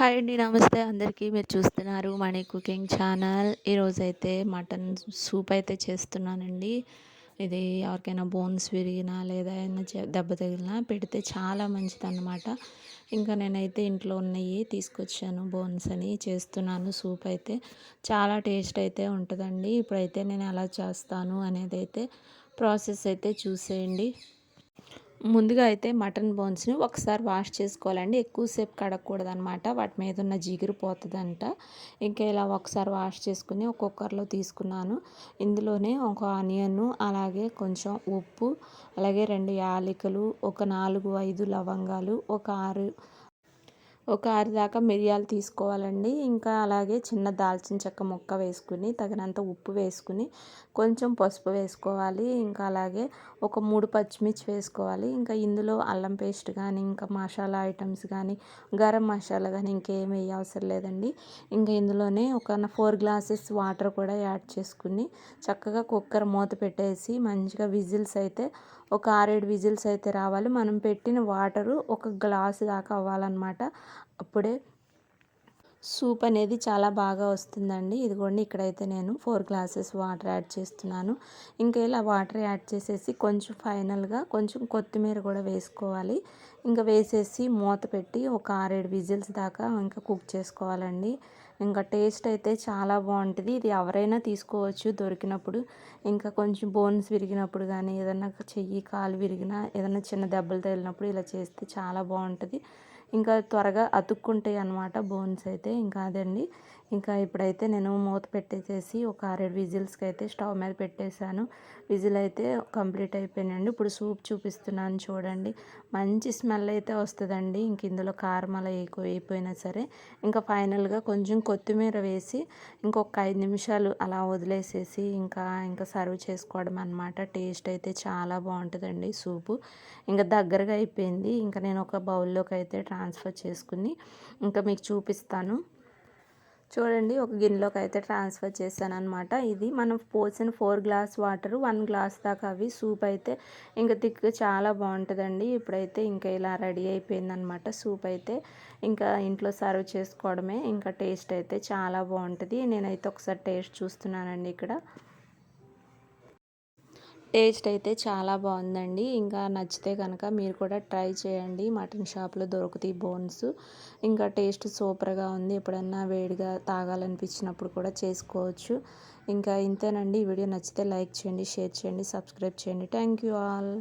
Hi అండి నమస్తే. అందరికీ మీరు చూస్తున్నారు మనీ కుకింగ్ ఛానల్. ఈరోజైతే మటన్ సూప్ అయితే చేస్తున్నానండి. ఇది ఎవరికైనా బోన్స్ విరిగినా లేదా ఏమైనా దెబ్బ తగిలినా పెడితే చాలా మంచిదన్నమాట. ఇంకా నేనైతే ఇంట్లో ఉన్నవి తీసుకొచ్చాను బోన్స్ అని చేస్తున్నాను సూప్ అయితే. చాలా టేస్ట్ అయితే ఉంటుందండి. ఇప్పుడైతే నేను ఎలా చేస్తాను అనేది అయితే ప్రాసెస్ అయితే చూసేయండి. ముందుగా అయితే మటన్ బోన్స్ని ఒకసారి వాష్ చేసుకోవాలండి. ఎక్కువసేపు కడగకూడదు అనమాట వాటి మీద ఉన్న జిగురు పోతుందంట. ఇంకా ఇలా ఒకసారి వాష్ చేసుకుని ఒక కుక్కర్లో తీసుకున్నాను. ఇందులోనే ఒక ఆనియన్ అలాగే కొంచెం ఉప్పు అలాగే రెండు యాలకులు ఒక నాలుగు ఐదు లవంగాలు ఒక ఆరు ఒక ఆరు దాకా మిరియాలు తీసుకోవాలండి. ఇంకా అలాగే చిన్న దాల్చిన చెక్క ముక్క వేసుకుని తగినంత ఉప్పు వేసుకుని కొంచెం పసుపు వేసుకోవాలి. ఇంకా అలాగే ఒక మూడు పచ్చిమిర్చి వేసుకోవాలి. ఇంకా ఇందులో అల్లం పేస్ట్ కానీ ఇంకా మసాలా ఐటమ్స్ కానీ గరం మసాలా కానీ ఇంకేం అవసరం లేదండి. ఇంకా ఇందులోనే ఒక ఫోర్ గ్లాసెస్ వాటర్ కూడా యాడ్ చేసుకుని చక్కగా కుక్కర్ మూత పెట్టేసి మంచిగా విజిల్స్ అయితే ఒక ఆరేడు విజిల్స్ అయితే రావాలి. మనం పెట్టిన వాటరు ఒక గ్లాసు దాకా అవ్వాలన్నమాట. అప్పుడే సూప్ అనేది చాలా బాగా వస్తుందండి. ఇదిగోండి ఇక్కడైతే నేను ఫోర్ గ్లాసెస్ వాటర్ యాడ్ చేస్తున్నాను. ఇంకా ఇలా వాటర్ యాడ్ చేసేసి కొంచెం ఫైనల్గా కొంచెం కొత్తిమీర కూడా వేసుకోవాలి. ఇంకా వేసేసి మూత పెట్టి ఒక ఆరేడు విజిల్స్ దాకా ఇంకా కుక్ చేసుకోవాలండి. ఇంకా టేస్ట్ అయితే చాలా బాగుంటుంది. ఇది ఎవరైనా తీసుకోవచ్చు దొరికినప్పుడు. ఇంకా కొంచెం బోన్స్ విరిగినప్పుడు కానీ ఏదైనా చెయ్యి కాలు విరిగినా ఏదైనా చిన్న దెబ్బలు తగిలినప్పుడు ఇలా చేస్తే చాలా బాగుంటుంది. ఇంకా త్వరగా అతుక్కుంటాయి అనమాట బోన్స్ అయితే ఇంకా అదండి. ఇంకా ఇప్పుడైతే నేను మూత పెట్టేసేసి ఒక ఆరేడు విజిల్స్కి అయితే స్టవ్ మీద పెట్టేశాను. విజిల్ అయితే కంప్లీట్ అయిపోయినాయండి. ఇప్పుడు సూప్ చూపిస్తున్నాను చూడండి. మంచి స్మెల్ అయితే వస్తుందండి. ఇంక ఇందులో కారం అలా వేయిపోయినా సరే. ఇంకా ఫైనల్గా కొంచెం కొత్తిమీర వేసి ఇంకొక ఐదు నిమిషాలు అలా వదిలేసేసి ఇంకా ఇంకా సర్వ్ చేసుకోవడం అనమాట టేస్ట్ అయితే చాలా బాగుంటుందండి సూపు. ఇంకా దగ్గరగా అయిపోయింది. ఇంకా నేను ఒక బౌల్లోకి అయితే ట్రాన్స్ఫర్ చేసుకుని ఇంకా మీకు చూపిస్తాను. చూడండి ఒక గిన్నెలోకి అయితే ట్రాన్స్ఫర్ చేశాను అనమాట ఇది మనం పోసిన four glass water one glass దాకా అవి సూప్ అయితే ఇంకా థిక్ చాలా బాగుంటుందండి. ఇప్పుడైతే ఇంకా ఇలా రెడీ అయిపోయిందనమాట సూప్ అయితే. ఇంకా ఇంట్లో సర్వ్ చేసుకోవడమే ఇంకా టేస్ట్ అయితే చాలా బాగుంటుంది. నేనైతే ఒకసారి టేస్ట్ చూస్తున్నానండి ఇక్కడ. టేస్ట్ అయితే చాలా బాగుందండి. ఇంకా నచ్చితే కనుక మీరు కూడా ట్రై చేయండి. మటన్ షాప్లో దొరుకుతాయి బోన్స్. ఇంకా టేస్ట్ సూపర్గా ఉంది. ఎప్పుడన్నా వేడిగా తాగాలనిపించినప్పుడు కూడా చేసుకోవచ్చు. ఇంకా ఇంతేనండి. ఈ వీడియో నచ్చితే లైక్ చేయండి షేర్ చేయండి సబ్స్క్రైబ్ చేయండి. Thank you all.